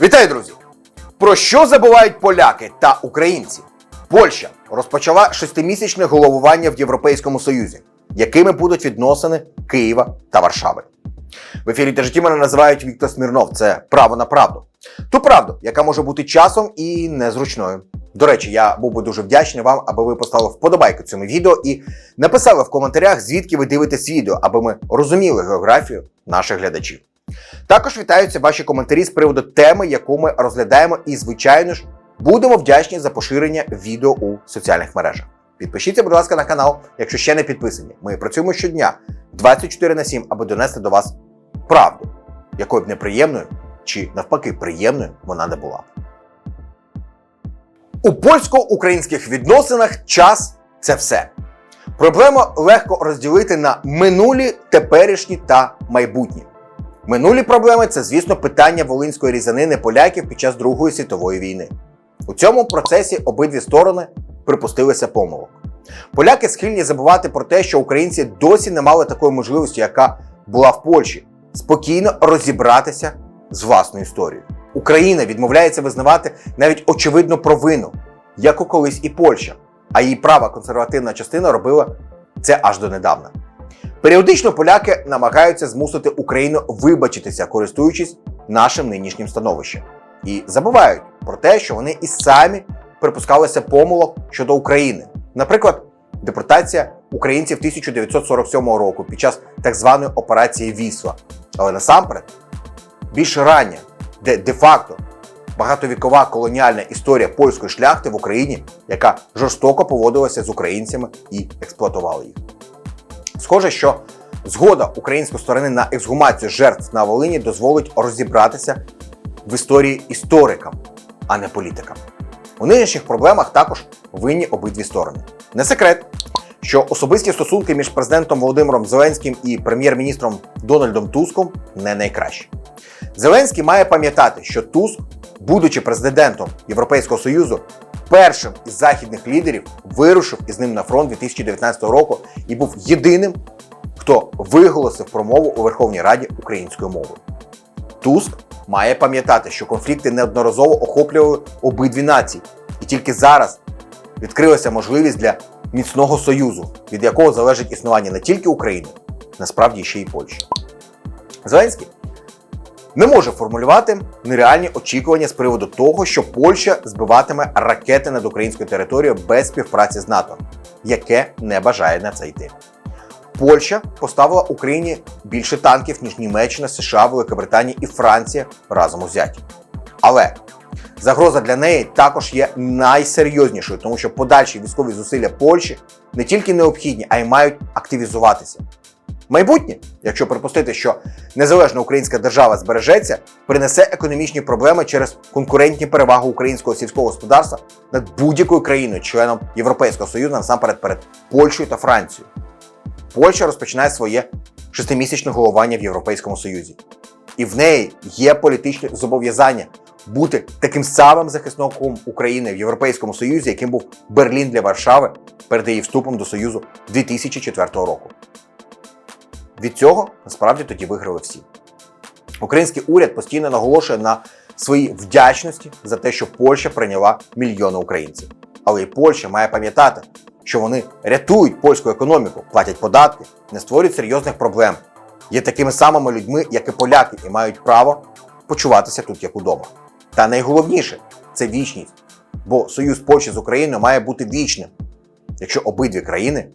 Вітаю, друзі! Про що забувають поляки та українці? Польща розпочала шестимісячне головування в Європейському Союзі, якими будуть відносини Києва та Варшави. В ефірі «Тежиті» мене називають Віктор Смірнов. Це право на правду. Ту правду, яка може бути часом і незручною. До речі, я був би дуже вдячний вам, аби ви поставили вподобайку цьому відео і написали в коментарях, звідки ви дивитесь відео, аби ми розуміли географію наших глядачів. Також вітаються ваші коментарі з приводу теми, яку ми розглядаємо, і, звичайно ж, будемо вдячні за поширення відео у соціальних мережах. Підпишіться, будь ласка, на канал, якщо ще не підписані. Ми працюємо щодня 24 на 7, аби донести до вас правду, якою б неприємною чи навпаки приємною вона не була. У польсько-українських відносинах час це все. Проблему легко розділити на минулі, теперішні та майбутні. Минулі проблеми це, звісно, питання волинської різанини поляків під час Другої світової війни. У цьому процесі обидві сторони припустилися помилок. Поляки схильні забувати про те, що українці досі не мали такої можливості, яка була в Польщі, спокійно розібратися з власною історією. Україна відмовляється визнавати навіть очевидну провину, як у колись і Польща, а її права консервативна частина робила це аж донедавна. Періодично поляки намагаються змусити Україну вибачитися, користуючись нашим нинішнім становищем, і забувають про те, що вони і самі припускалися помилок щодо України. Наприклад, депортація українців 1947 року під час так званої операції Вісла. Але насамперед, більш рання, де де-факто багатовікова колоніальна історія польської шляхти в Україні, яка жорстоко поводилася з українцями і експлуатувала їх. Схоже, що згода української сторони на ексгумацію жертв на Волині дозволить розібратися в історії історикам, а не політикам. У нинішніх проблемах також винні обидві сторони. Не секрет, що особисті стосунки між президентом Володимиром Зеленським і прем'єр-міністром Дональдом Туском не найкращі. Зеленський має пам'ятати, що Туск, будучи президентом Європейського Союзу, першим із західних лідерів вирушив із ним на фронт 2019 року і був єдиним, хто виголосив промову у Верховній Раді українською мовою. Туск має пам'ятати, що конфлікти неодноразово охоплювали обидві нації, і тільки зараз відкрилася можливість для міцного союзу, від якого залежить існування не тільки України, насправді ще й Польщі. Зеленський не може формулювати нереальні очікування з приводу того, що Польща збиватиме ракети над українською територією без співпраці з НАТО, яке не бажає на це йти. Польща поставила Україні більше танків, ніж Німеччина, США, Великобританія і Франція разом узяті. Але загроза для неї також є найсерйознішою, тому що подальші військові зусилля Польщі не тільки необхідні, а й мають активізуватися. Майбутнє, якщо припустити, що незалежна українська держава збережеться, принесе економічні проблеми через конкурентні переваги українського сільського господарства над будь-якою країною, членом Європейського Союзу, насамперед перед Польщею та Францією. Польща розпочинає своє шестимісячне головування в Європейському Союзі, і в неї є політичне зобов'язання бути таким самим захисником України в Європейському Союзі, яким був Берлін для Варшави перед її вступом до Союзу 2004 року. Від цього насправді тоді виграли всі. Український уряд постійно наголошує на своїй вдячності за те, що Польща прийняла мільйони українців. Але і Польща має пам'ятати, що вони рятують польську економіку, платять податки, не створюють серйозних проблем, є такими самими людьми, як і поляки, і мають право почуватися тут як удома. Та найголовніше це вічність, бо союз Польщі з Україною має бути вічним, якщо обидві країни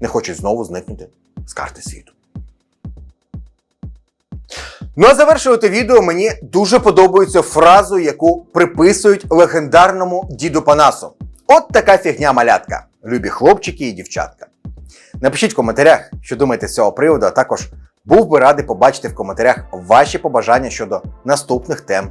не хочуть знову зникнути з карти світу. Ну а завершувати відео мені дуже подобається фразу, яку приписують легендарному діду Панасу. От така фігня малятка, любі хлопчики і дівчатка. Напишіть в коментарях, що думаєте з цього приводу, а також був би радий побачити в коментарях ваші побажання щодо наступних тем